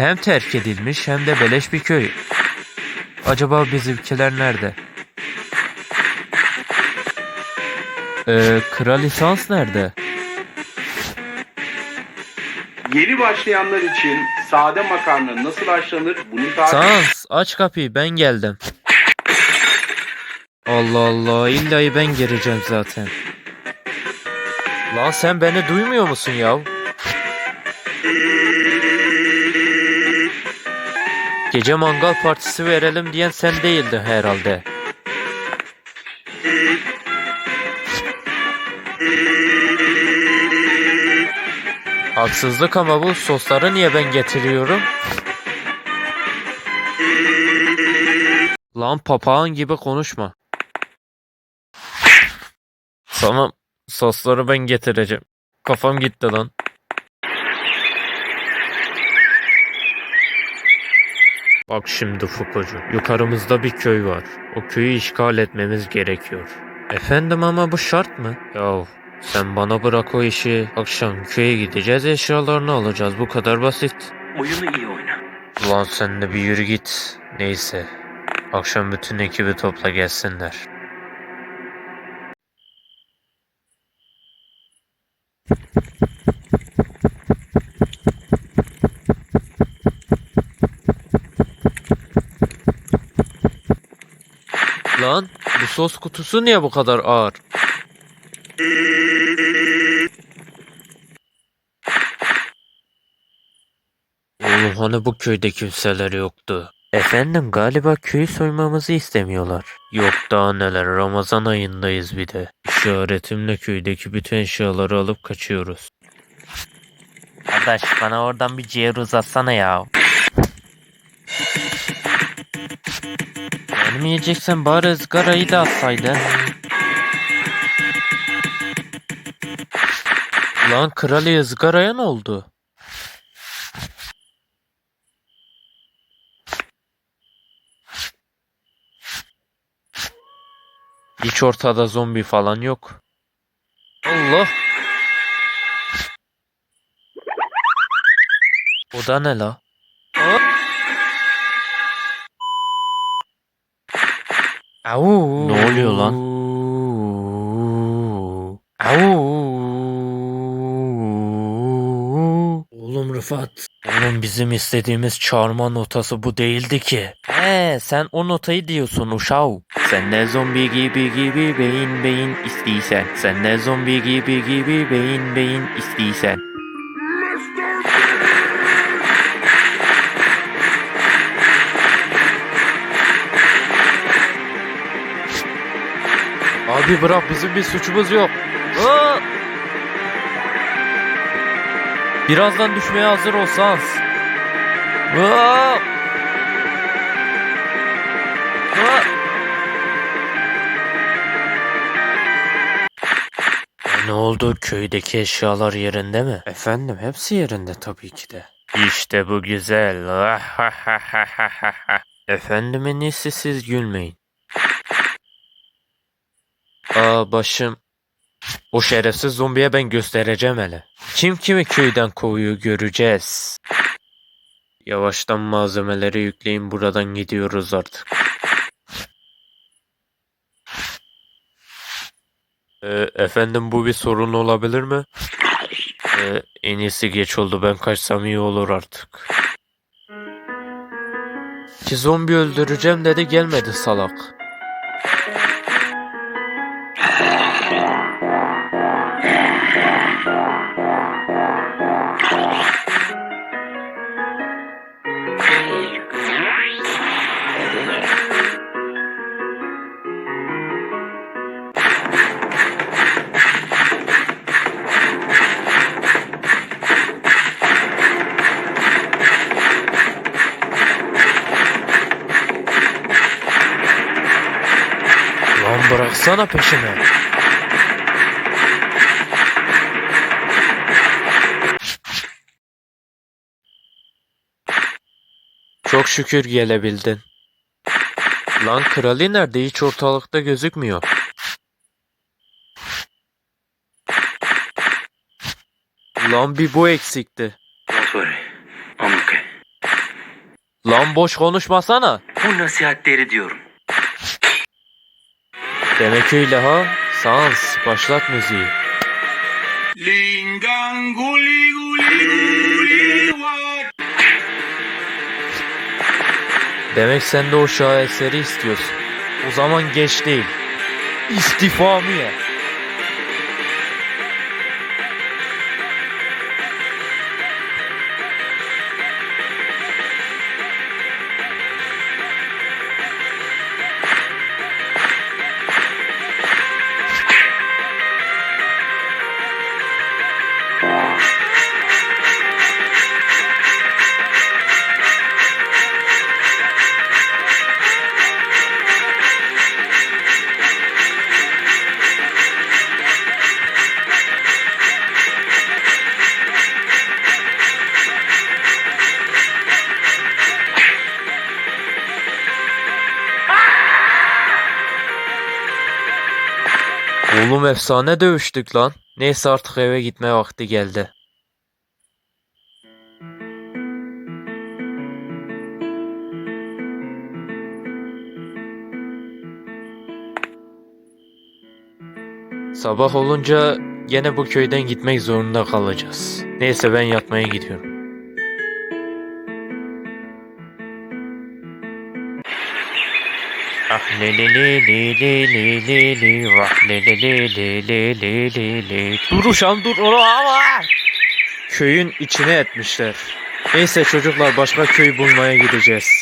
Hem terk edilmiş hem de beleş bir köy. Acaba bizimkiler nerede? Ee, Kral lisans nerede? Yeni başlayanlar için sade makarna nasıl haşlanır bunun tarifi Sans aç kapıyı ben geldim. Allah Allah illa ben gireceğim zaten. Lan sen beni duymuyor musun ya? Gece mangal partisi verelim diyen sen değildin herhalde. Haksızlık ama bu sosları niye ben getiriyorum? Lan papağan gibi konuşma. Sana sosları ben getireceğim. Kafam gitti lan. Bak şimdi Fukucu. Yukarımızda bir köy var. O köyü işgal etmemiz gerekiyor. Efendim ama bu şart mı? Yahu sen bana bırak o işi. Akşam köye gideceğiz eşyalarını alacağız. Bu kadar basit. Oyunu iyi oyna. Ulan sen de bir yürü git. Neyse. Akşam bütün ekibi topla gelsinler. Lan sos kutusu niye bu kadar ağır? Oğlum hani bu köyde kimseler yoktu. Efendim galiba köyü soymamızı istemiyorlar. Yok daha neler Ramazan ayındayız bir de. İşaretimle köydeki bütün eşyaları alıp kaçıyoruz. Kardeş bana oradan bir ciğer uzatsana ya. Benim yiyeceksen bari ızgarayı da atsaydın. Lan krali ızgaraya ne oldu? Hiç ortada zombi falan yok. Allah. O da ne la? Hop. Au. Ne oluyor lan? Au. Oğlum Rıfat. Oğlum bizim istediğimiz çağırma notası bu değildi ki. He sen o notayı diyorsun uşağı. Sen ne zombi gibi gibi beyin beyin istiysen. Sen ne zombi gibi gibi beyin beyin istiysen. Abi bırak bizim bir suçumuz yok. Aa! Birazdan düşmeye hazır olsanız. Aa! Aa! E, Ne oldu köydeki eşyalar yerinde mi? Efendim hepsi yerinde tabii ki de. İşte bu güzel. Efendim en iyisi siz gülmeyin. Başım. O şerefsiz zombiye ben göstereceğim hele. Kim kimi köyden kovuyor göreceğiz. Yavaştan malzemeleri yükleyin buradan gidiyoruz artık. Ee, efendim bu bir sorun olabilir mi? Ee, en iyisi geç oldu ben kaçsam iyi olur artık. Ki zombi öldüreceğim dedi gelmedi salak. Lan bıraksana peşimi. Çok şükür gelebildin. Lan krali nerede? Hiç ortalıkta gözükmüyor. Lan bir bu eksikti. Lan boş konuşmasana. Bu nasihatleri diyorum. Demek öyle ha. Sans başlat müziği. Linganguli guli wat. Demek sen de o şaheseri istiyorsun. O zaman geç değil. İstifamı ye. Oğlum efsane dövüştük lan. Neyse artık eve gitme vakti geldi. Sabah olunca gene bu köyden gitmek zorunda kalacağız. Neyse ben yatmaya gidiyorum. Le le le le le le le le le le le le le le le le Dur uşağım dur ama Köyün içine etmişler. Neyse çocuklar başka köy bulmaya gideceğiz.